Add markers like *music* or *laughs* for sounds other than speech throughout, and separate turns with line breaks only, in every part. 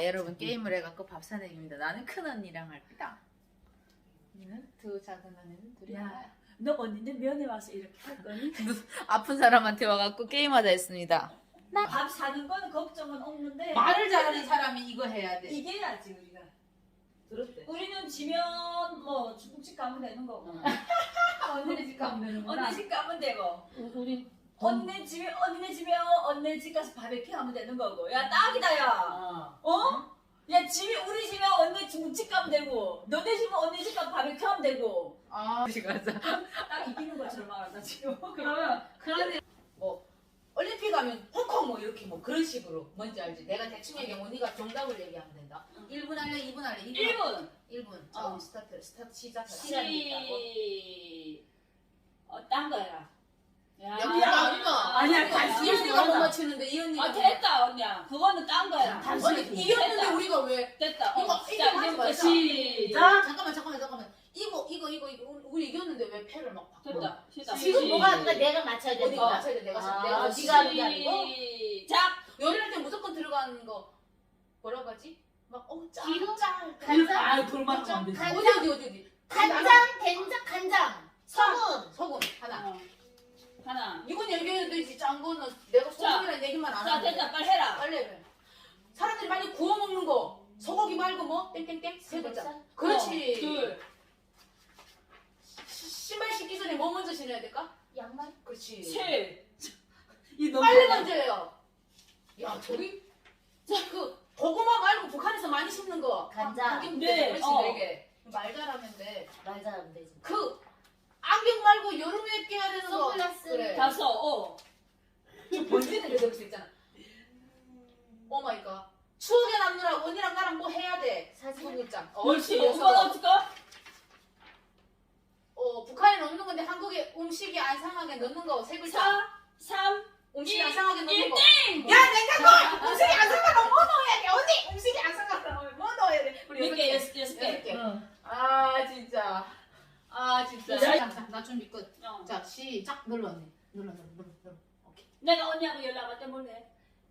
아, 여러분 게임을 해갖고 밥 사는 얘기입니다. 나는 큰 언니랑 할 거다. 언니는 두 작은 언니는 둘이
야.
하나야.
너 언니네 면회 와서 이렇게 할 거니? *laughs*
아픈 사람한테 와갖고 게임하자 했습니다.
밥 사는 거는 걱정은 없는데
말을 잘하는 사람이 이거 해야 돼.
이겨야지 우리가.
들었대.
우리는 지면 뭐 중국집 가면 되는 거고 *laughs*
언니네 집 가면 되는구나.
언니 집 가면 되고
우리
언니 집에 언니네 집에 언니 집 가서 바베큐 하면 되는 거고 야 딱이다 야
어.
어? 야 집에 우리 집에 언니 중국집 가면 되고 너네 집에 언니 집 가서 바베큐 하면 되고
아, 가자.
딱 이기는 것처럼 말한다 지금 *laughs*
그러면 그런 일- 뭐 올림픽 가면 홍콩 뭐 이렇게 뭐 그런 식으로 뭔지 알지? 내가 대충 얘기하면 언니가 정답을 얘기하면 된다. 1분 할래? 2분 할래?
1분
1분. 자,
어.
우리 스타트 스타트 시작. 시간이 있다고.
시... 어, 딴 거야 야,
야, 그거 아니야.
아니야
이
단순히
언니가 못. 맞추는데 이 언니가
아 됐다 언니야 그거는 딴 거야
아니 이겼는데
됐다.
우리가 왜
됐다
이거,
어,
이거
자
하지
이제부터
말자.
시작
잠깐만 잠깐만 잠깐만 이거 이거 이거 이거 우리- 우리 이겼는데 왜 패를 막 바꿔?
됐다 시작
지금 뭐가 거야? 내가 맞춰야 되는
어디가
거야.
맞춰야 돼 내가
아,
내가
네가 하는 게 아니고?
시작
요리할 때 무조건 들어가는 거 뭐라고 하지? 막어짜
기름,
짜
간장,
아 돌맞으면 안 되지
간장.
어디 어디 어디 어디
간장, 된장, 간장, 소금.
소금 하나
어. 하나.
이건 얘기해도 되지 짠 거는 내가 소금이라는 얘기만 안
자
하면
됐다. 빨리 해라.
빨리 해 사람들이 많이 구워 먹는 거. 소고기 말고 뭐? 땡땡땡? 세 글자. 그렇지.
어, 둘.
시- 신발 신기 전에 뭐 먼저 신어야 될까?
양말.
그렇지.
칠.
빨리 먼저 해요. 야 저기? 그 고구마 말고 북한에서 많이 심는 거.
간장.
안경
네,
그렇지
어.
네 개 말 잘하면 돼그
말 잘하면 되지.
안경 말고 여름에 껴야 되는 거.
선글라스.
그래.
다섯. 어.
저 번지는 여덟 수 있잖아. 오 마이 갓. 추억에 남느라고 언니랑 나랑 뭐 해야 돼?
사진.
소극장.
옳지
옳지
오빠는 어떨까?
어 북한에 넣는 건데 한국에 음식이 안 상하게 넣는 거 세 글자.
사 삼
음식이
일,
안 상하게 넣는
일
거.
땡!
야 냉장고! 음식이 안 상하면 뭐 넣어야 돼 언니 음식이 안 상하면 뭐 넣어야 돼 우리
몇 개?
여섯
여섯 개 여섯
여섯
개
개. 아 진짜 아 진짜
야.
자, 나 준비 끝.
어.
자 시작 눌러 언니 눌러 눌러 눌러 눌러 오케이
내가 언니하고 연락 왔때 뭘해?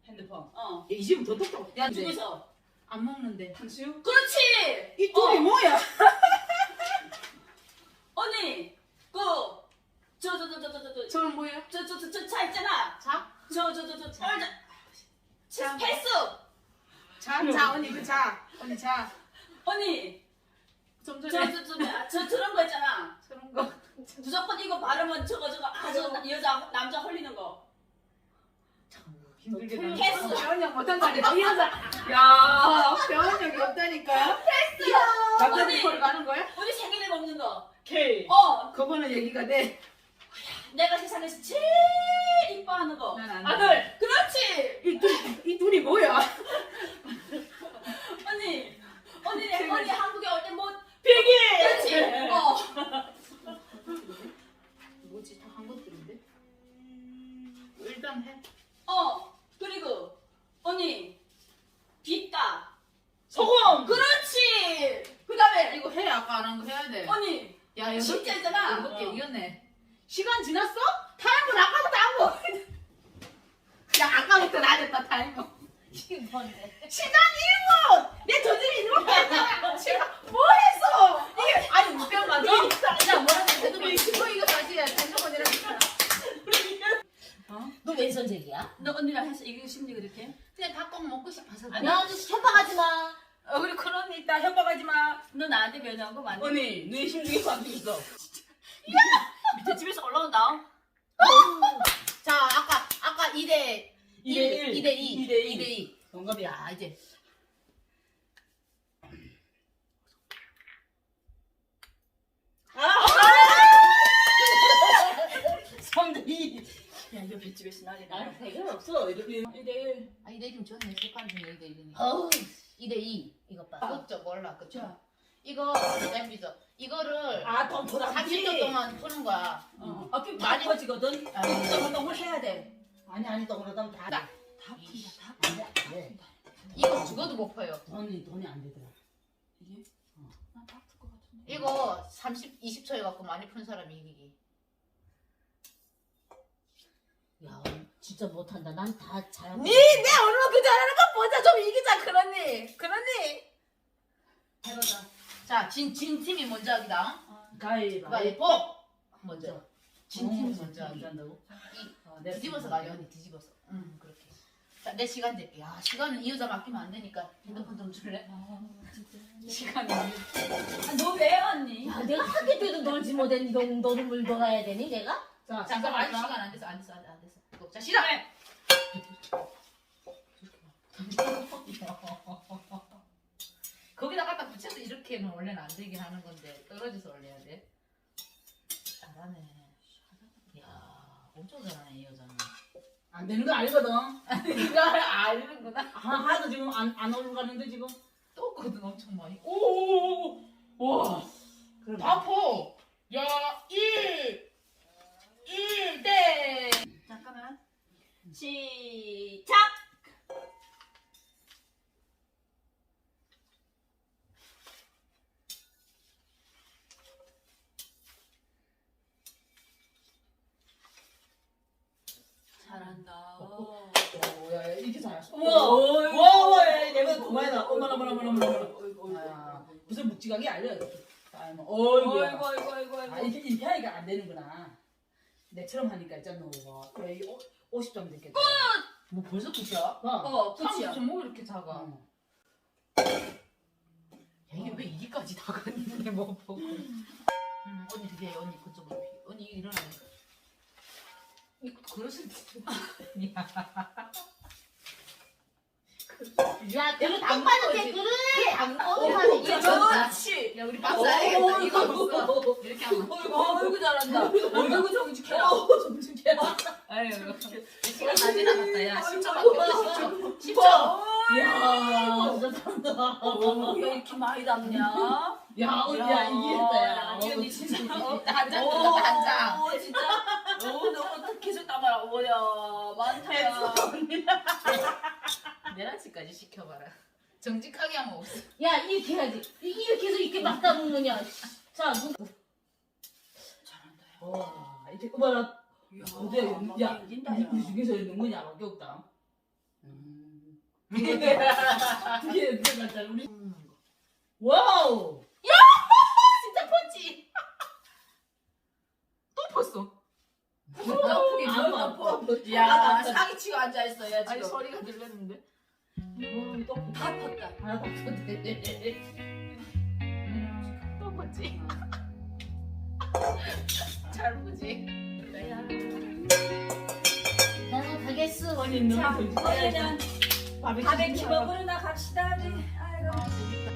핸드폰. 어이 집은 더 똑똑해.
야
죽어서
안 먹는데
탕수육?
그렇지!
이 둘이
어.
뭐야?
언니 그저저저저저저
저는 뭐예요?
저저저저차 있잖아
자?
저저 저저
자.
저 패스
자, 자 언니 그 자. 언니 자.
언니 좀저저 저 저 저런 거 있잖아
저런 거.
무조건 이거 바르면 저거 저거 아저 여자 남자 헐리는 거
힘들게
너
패스.
배원력 못한다니. 이 여자. 야 배원력이 없다니까. 남자들
언니.
거리 가는 거야?
우리 생일에 먹는 거
K.
어,
그거는 얘기가 돼.
내가 세상에서 제일 이뻐하는 거.
난안
아들, 그렇지.
이, 둘, 이 둘이 뭐야? *laughs*
언니,
야
진짜
개
있잖아.
여섯 개
어.
이겼네. 시간 지났어? 타임은 아까부터 안 거. *laughs* 야 아까부터 나 됐다.
이게 뭔데?
시간 1분! 내 저집이 이렇게 했잖아! 시간 뭐 했어! 이게, 아니, 우병 맞아? 야, 뭐라고 해도 뭐, 이거 이거 다시 해. 대성원 이렇게.
너 왼손잡이야?
너 언니랑 해서 이기고 싶니 그렇게?
그냥 닭국 먹고 싶어서.
나 아주 마.
어, 우리 큰 언니 있다. 협박하지 마.
너 나한테 면허한 거 맞니?
언니, 너의 심중에 반죽 있어.
밑에 집에서 올라온다.
자, 아까, 아까 2대
2대 1.
2대 2.
2대 2.
2대 2.
동갑이야.
야, 이제. *laughs*
삼대 2.
야, 이거 빗집에서 난리 나.
아, 대결 없어. 이렇게.
1대1.
아, 2대 1좀 좋네. 색깔 중에 2대 1이니까.
어우, 2대 2. 이것 봐.
그렇죠, 몰라. 그쵸? 이거, 엠비죠. 이거를
아, 덤보다
30초 동안 푸는 거야.
어, 어깨
많이-
많이 커지거든.
아,
또 너무 해야 돼.
아니, 아니, 동그라면 다.
나.
다 푼다,
다안 돼, 안 돼.
이거 죽어도 못 펴요.
언니 돈이 안 되더라.
이게? 나다풀 것 같은데.
이거 30, 20초 해갖고 많이 푼 사람이 이기기.
야 진짜 못한다. 난 다 잘하고.
니, 내 얼마큼 잘하는 거 보자. 좀 이기자, 그러니. 그러니. 해보자.
자, 진, 진 팀이 먼저 하기다.
가위바위보.
가위바위보. 먼저. 진 팀이 먼저 하기.
한다고?
이
어, 내가
뒤집어서 가요, 언니 뒤집어서. 응, 그렇게. 자, 내 시간 될게. 야, 시간은 이 여자 맡기면 안 되니까 핸드폰 좀 줄래? 시간이.
아, 너왜 왔니?
야 내가 하게 돼도 놀지 못해. 너 너를 물 놀아야 되니 내가?
자,
잠깐만, 시간 안 됐어, 안 됐어, 안 됐어. 자, 시작! 거기다 갖다 붙여서 이렇게는 원래는 안 되긴 하는 건데 떨어져서 올려야 돼. 잘하네. 이야, 엄청 잘하네 이 여자는.
안 되는 거 알거든.
이거 아는구나.
하, 하도 지금 안, 안 올라가는데 지금.
떴거든 엄청 많이. 오, 와,
그럼
바포. 야, 1, 1 대.
시작! 잘한다.
오, 야, 야, 이렇게 잘했어.
우와.
우와, 우와, 야, 내가 더 많이 나. 어머나, 어머나, 어머나, 어머나. 아, 무슨 묵직하게 알려. 아, 뭐,
어이구,
어이구야.
어이구, 어이구,
아,
어이구.
이렇게, 이렇게 하니까 안 되는구나. 내처럼 하니까 있잖아, 너. 거의 50점 됐겠다.
뭐 벌써 끝이야?
어.
어,
끝이야.
끝이야.
좀뭐 이렇게 작아?
어.
야, 이게 왜 이기까지 나갔는데 뭐 보고. 음, 언니 그게 언니 그쪽으로 피. 언니 일어나네. 이거 그릇을 *laughs* 야.
야
어,
먹으면
이거
이거
그렇지.
야 우리 박수 안 해야겠다.
어,
이거 없어. 이렇게 하면.
어이구 잘한다. 어이구 정직해라.
좀
아유. 시간 다 지나갔다. 야 10초밖에 없어. 10초. 10초.
이야, 진짜 잘한다.
어, 왜 이렇게 많이 담냐?
야, 언니야, 이기겠다, 야.
이 언니 진짜.
한 장, 한 장.
오, 진짜. 오, 너무 계속 담아라. 뭐야, 많다야.
내란치까지 시켜봐라. 정직하게 하면 없어.
야 이렇게 해야지. 이- 이렇게 해서 이렇게 막 담느냐. 자 누-
잘한다.
와, 이렇게. 어디야,
야,
야,
이긴다,
이-
야.
이 중에서 있는 거냐, 밖에 없다. 음. 들어갔다, 우리. 와우!
진짜 펀치. 또
아파.
아파. 야, 사기 치고 앉아있어, 야,
아니
지금.
소리가 들렸는데.
어, 또
다.
하나 더 컸네.
또 컸지. 잘 보지.
나는 가겠어.
언니, 너무
자, 어제는
바베큐.
먹으러 나갑시다. 우리. 아이고.